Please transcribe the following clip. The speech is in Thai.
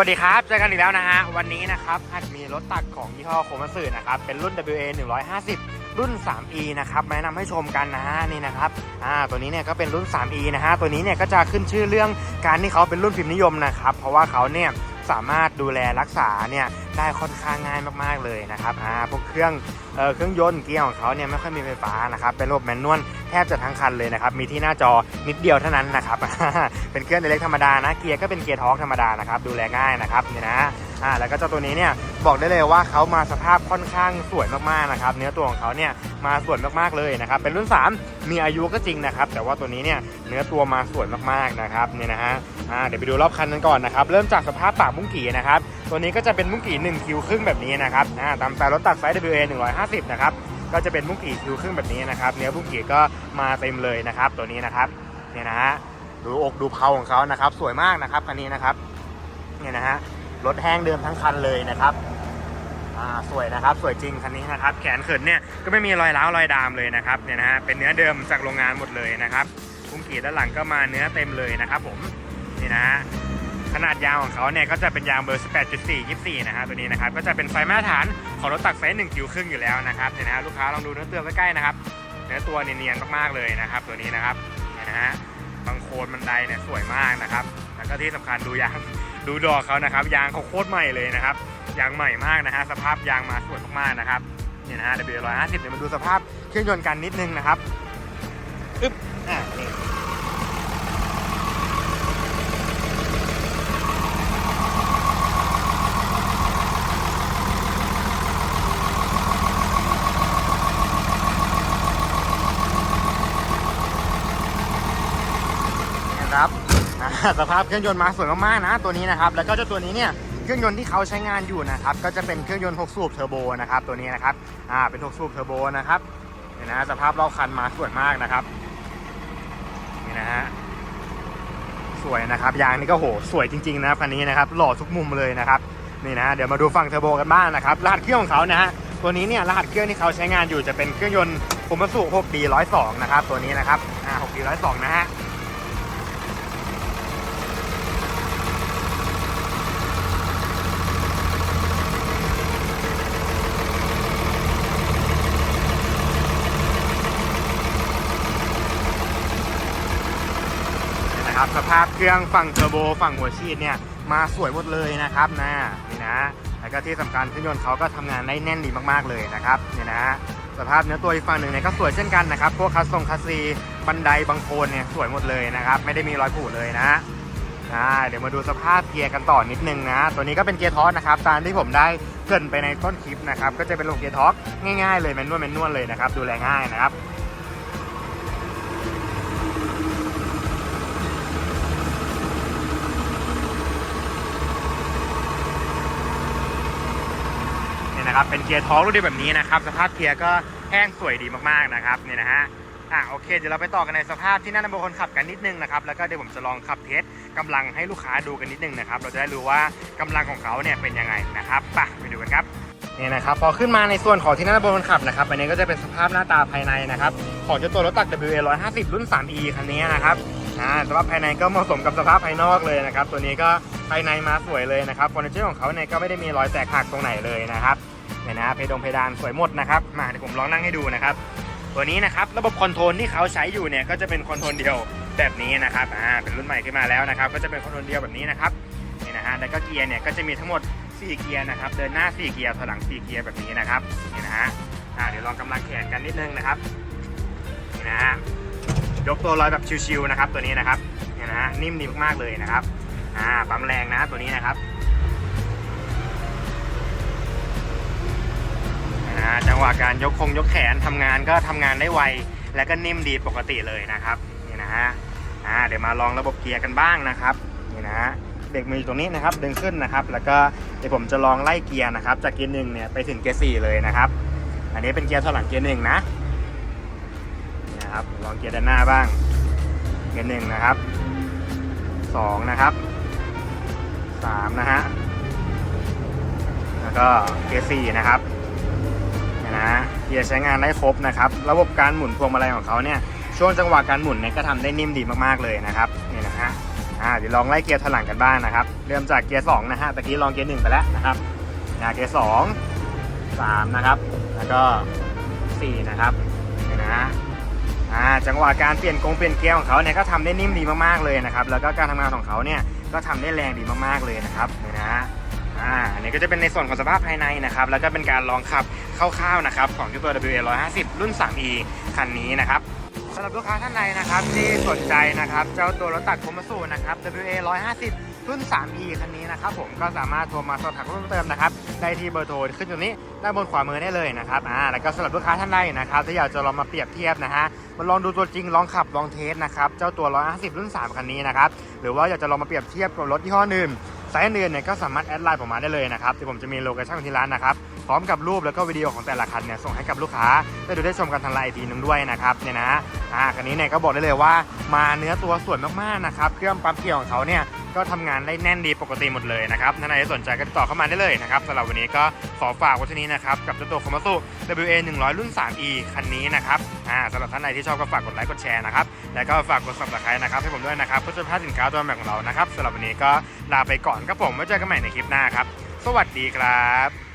สวัสดีครับ เจอกันอีกแล้วนะฮะ วันนี้นะครับอาจมีรถตักของยี่ห้อโคมัสึนะครับ เป็นรุ่น WA 150 รุ่น 3E นะครับมาแนะนำให้ชมกันนะฮะนี่นะครับอ่าตัวนี้เนี่ยก็เป็นรุ่น 3E นะฮะ ตัวนี้เนี่ยก็จะขึ้นชื่อเรื่องการที่เขาเป็นรุ่นพิมพ์นิยมนะครับ เพราะว่าเขาเนี่ยสามารถดูแลรักษาเนี่ยได้ค่อนข้างง่ายมากๆเลยนะครับอ่าพวกเครื่องเอ่อเครื่องยนต์เกียร์ของเขาเนี่ยไม่ค่อยมีไฟฟ้านะครับ เป็นระบบแมนนวล แทบจะทั้งคันเลยนะครับ มีที่หน้าจอนิดเดียวเท่านั้นนะครับ เป็นเครื่องเล็กธรรมดานะ เกียร์ก็เป็นเกียร์ท้องธรรมดานะครับ ดูแลง่ายนะครับนี่นะ อ่า แล้วก็เจ้าตัวนี้เนี่ยบอกได้เลยว่าเขามาสภาพค่อนข้างสวยมากๆนะครับ เนื้อตัวของเขาเนี่ยมาสวยมากๆเลยนะครับ เป็นรุ่น 3 มีอายุก็จริงนะครับ แต่ว่าตัวนี้เนี่ยเนื้อตัวมาสวยมากๆนะครับเนี่ยนะฮะ อ่า เดี๋ยวไปดูรอบคันกันก่อนนะครับ เริ่มจากสภาพปากมุ้งกี่นะครับ ตัวนี้ก็จะเป็นมุ้งกี่1คิวครึ่งแบบนี้นะครับ อ่า ตามสไตล์รถตักไซส์ WA 150 นะครับ ก็จะเป็นมุ้งกี่คิวครึ่งแบบนี้นะครับ เนื้อมุ้งกี่ก็มาเต็มเลยนะครับ ตัวนี้นะครับเนี่ยนะฮะดูอกดูเพาของเขานะครับ สวยมากนะครับคันนี้นะครับเนี่ยนะฮะรถแห้งเดิมทั้งคันเลยนะครับอ่าสวยนะครับสวยจริงคันนี้นะครับ แขนเขินเนี่ยก็ไม่มีรอยร้าวรอยดามเลยนะครับเนี่ยนะฮะเป็นเนื้อเดิมจากโรงงานหมดเลยนะครับพุ่งกีดด้านหลังก็มาเนื้อเต็มเลยนะครับ ผมนี่นะฮะ ขนาดยางของเขาเนี่ยก็จะเป็นยางเบอร์ 18.4 24 นะฮะตัวนี้นะครับก็จะเป็นไฟมาตรฐานของรถตักไซส์1คิวครึ่งอยู่แล้วนะครับเนี่ยนะลูกค้าลองดูเนื้อตัวใกล้ๆนะครับเนื้อตัวเนียนๆมากๆเลยนะครับ ตัวนี้นะครับเนี่ยนะฮะบางโคนบันไดเนี่ยสวยมากนะครับ แล้วก็ที่สำคัญดูยางดูดอกเขานะครับ ยางเขาโคตรใหม่เลยนะครับยางใหม่มากนะฮะสภาพยางมาสวยมากๆนะครับเนี่ยนะฮะ W150 เดี๋ยวมาดูสภาพเครื่องยนต์กันนิดนึงนะครับอึ๊บอ่านี่นะครับ อ่า สภาพเครื่องยนต์มาสวยมากๆนะตัวนี้นะครับ แล้วก็เจ้าตัวนี้เนี่ยเครื่องยนต์ที่เขาใช้งานอยู่นะครับก็จะเป็นเครื่องยนต์ 6 สูบเทอร์โบนะครับตัวนี้นะครับอ่าเป็น 6 สูบเทอร์โบนะครับเห็นนะสภาพรอบคันมาสวยมากนะครับนี่นะฮะสวยนะครับยางนี่ก็โหสวยจริงๆนะครับคันนี้นะครับหล่อทุกมุมเลยนะครับนี่นะเดี๋ยวมาดูฝั่งเทอร์โบกันบ้างนะครับรหัสเครื่องของเขานะฮะตัวนี้เนี่ยรหัสเครื่องที่เขาใช้งานอยู่จะเป็นเครื่องยนต์คุมัสุ 6D 102 นะครับตัวนี้นะครับอ่า 6D 102 นะฮะ นะครับสภาพเครื่องฝั่งเทอร์โบฝั่งหัวฉีดเนี่ยมาสวยหมดเลยนะครับนะนี่นะแล้วก็ที่สำคัญเครื่องยนต์เขาก็ทำงานได้แน่นดีมากๆเลยนะครับเนี่ยนะสภาพเนื้อตัวอีกฝั่งหนึ่งเนี่ยก็สวยเช่นกันนะครับพวกคัสซงคัสซีบันไดบางโคนเนี่ยสวยหมดเลยนะครับไม่ได้มีรอยผุเลยนะอ่าเดี๋ยวมาดูสภาพเกียร์กันต่อนิดนึงนะ ตัวนี้ก็เป็นเกียร์ทอสนะครับตามที่ผมได้เกินไปในต้นคลิปนะครับก็จะเป็นระบบเกียร์ทอสง่ายๆเลยแมนนวลแมนนวลเลยนะครับดูแลง่ายนะครับ นะครับเป็นเกียร์ท้องรุ่นเดียวแบบนี้นะครับสภาพเกียร์ก็แห้งสวยดีมากๆนะครับเนี่ยนะฮะอะโอเคเดี๋ยวเราไปต่อกันในสภาพที่นั่งบนคนขับกันนิดนึงนะครับแล้วก็เดี๋ยวผมจะลองขับเทสกำลังให้ลูกค้าดูกันนิดนึงนะครับเราจะได้รู้ว่ากำลังของเขาเนี่ยเป็นยังไงนะครับไปไปดูกันครับเนี่ยนะครับพอขึ้นมาในส่วนของที่นั่งบนคนขับนะครับอันนี้ก็จะเป็นสภาพหน้าตาภายในนะครับของเจ้าตัวรถตัก WA 150 รุ่น 3E คันนี้นะครับอ่าสภาพภายในก็เหมาะสมกับสภาพภายนอกเลยนะครับตัวนี้ก็ภายในมาสวยเลยนะครับเฟอร์นิเจอร์ของเขาเนี่ยก็ไม่ได้มีรอยแตกหักตรงไหนเลยนะครับ เนี่ยนะเพดงเพดานสวยหมดนะครับมาเดี๋ยวผมลองนั่งให้ดูนะครับ ตัวนี้นะครับระบบคอนโทรลที่เขาใช้อยู่เนี่ยก็จะเป็นคอนโทรลเดียวแบบนี้นะครับอ่าเป็นรุ่นใหม่ขึ้นมาแล้วนะครับก็จะเป็นคอนโทรลเดียวแบบนี้นะครับนี่นะฮะแล้วก็เกียร์เนี่ยก็จะมีทั้งหมด 4 เกียร์นะครับเดินหน้า 4 เกียร์ถอยหลัง 4 เกียร์แบบนี้นะครับนี่นะฮะอ่าเดี๋ยวลองกำลังแขนกันนิดนึงนะครับนี่นะฮะยกตัวลอยแบบชิวๆนะครับตัวนี้นะครับนี่นะฮะนิ่มดีมากๆเลยนะครับอ่าปั๊มแรงนะตัวนี้นะครับ วะการยกคงยกแขนทำงานก็ทำงานได้ไว และก็นิ่มดีปกติเลยนะครับนี่นะฮะอ่าเดี๋ยวมาลองระบบเกียร์กันบ้างนะครับนี่นะฮะเบรกมืออยู่ตรงนี้นะครับดึงขึ้นนะครับ แล้วก็เดี๋ยวผมจะลองไล่เกียร์นะครับ จากเกียร์หนึ่งเนี่ยไปถึงเกียร์สี่เลยนะครับ อันนี้เป็นเกียร์ถอยหลังเกียร์หนึ่งนะนะครับลองเกียร์ด้านหน้าบ้าง เกียร์หนึ่งนะครับสองนะครับสามนะฮะแล้วก็เกียร์สี่นะครับ นะเกียร์ใช้งานได้ครบนะครับ ระบบการหมุนพวงมาลัยของเขาเนี่ย ช่วงจังหวะการหมุนเนี่ยก็ทำได้นิ่มดีมากๆเลยนะครับนี่นะฮะอ่าเดี๋ยวลองไล่เกียร์ถลังกันบ้างนะครับ เริ่มจากเกียร์สองนะฮะ ตะกี้ลองเกียร์หนึ่งไปแล้วนะครับอ่าเกียร์สองสามนะครับ แล้วก็สี่นะครับนี่นะฮะอ่าจังหวะการเปลี่ยนกงเปลี่ยนเกียร์ของเขาเนี่ยก็ทำได้นิ่มดีมากๆเลยนะครับ แล้วก็การทำงานของเขาเนี่ยก็ทำได้แรงดีมากๆเลยนะครับนี่นะฮะ อ่าอันนี้ก็จะเป็นในส่วนของสภาพภายในนะครับ แล้วก็เป็นการลองขับคร่าวๆนะครับของที่ตัว WA 150 รุ่น 3E คันนี้นะครับสำหรับลูกค้าท่านใดนะครับที่สนใจนะครับเจ้าตัวรถตักโคมาสูนะครับ WA 150 รุ่น 3E คันนี้นะครับผมก็สามารถโทรมาสอบถามเพิ่มเติมนะครับได้ที่เบอร์โทรขึ้นอยู่นี้ด้านบนขวามือได้เลยนะครับอ่าแล้วก็สำหรับลูกค้าท่านใดนะครับที่อยากจะลองมาเปรียบเทียบนะฮะมาลองดูตัวจริงลองขับลองเทสนะครับเจ้าตัว 150 รุ่น 3 คันนี้นะครับหรือว่าอยากจะลองมาเปรียบเทียบกับรถยี่ห้ออื่น สายอื่นเนี่ยก็สามารถแอดไลน์ผมมาได้เลยนะครับที่ผมจะมีโลเคชั่นของที่ร้านนะครับ พร้อมกับรูปแล้วก็วิดีโอของแต่ละคันเนี่ยส่งให้กับลูกค้าได้ดูได้ชมกันทางไลน์อีกทีหนึงด้วยนะครับเนี่ยนะอ่าคันนี้เนี่ยก็บอกได้เลยว่ามาเนื้อตัวสวยมากๆนะครับเครื่องปั๊มเกียร์ของเขาเนี่ยก็ทำงานได้แน่นดีปกติหมดเลยนะครับท่านใดที่สนใจก็ติดต่อเข้ามาได้เลยนะครับสำหรับวันนี้ก็ขอฝากไว้ที่นี้นะครับกับเจ้าตัวคอม a สุ WA 100 รุ่น 3E คันนี้นะครับอ่าสำหรับท่านใดที่ชอบก็ฝากกดไลค์กดแชร์นะครับแล้วก็ฝากกด subscribe นะครับให้ผมด้วยนะครับเพื่อจะพลาดสินค้าตัวใหม่ของเรานะครับสำหรับวันนี้ก็ลาไปก่อนครับผมไว้เจอกันใหม่ในคลิปหน้าครับ สวัสดีครับ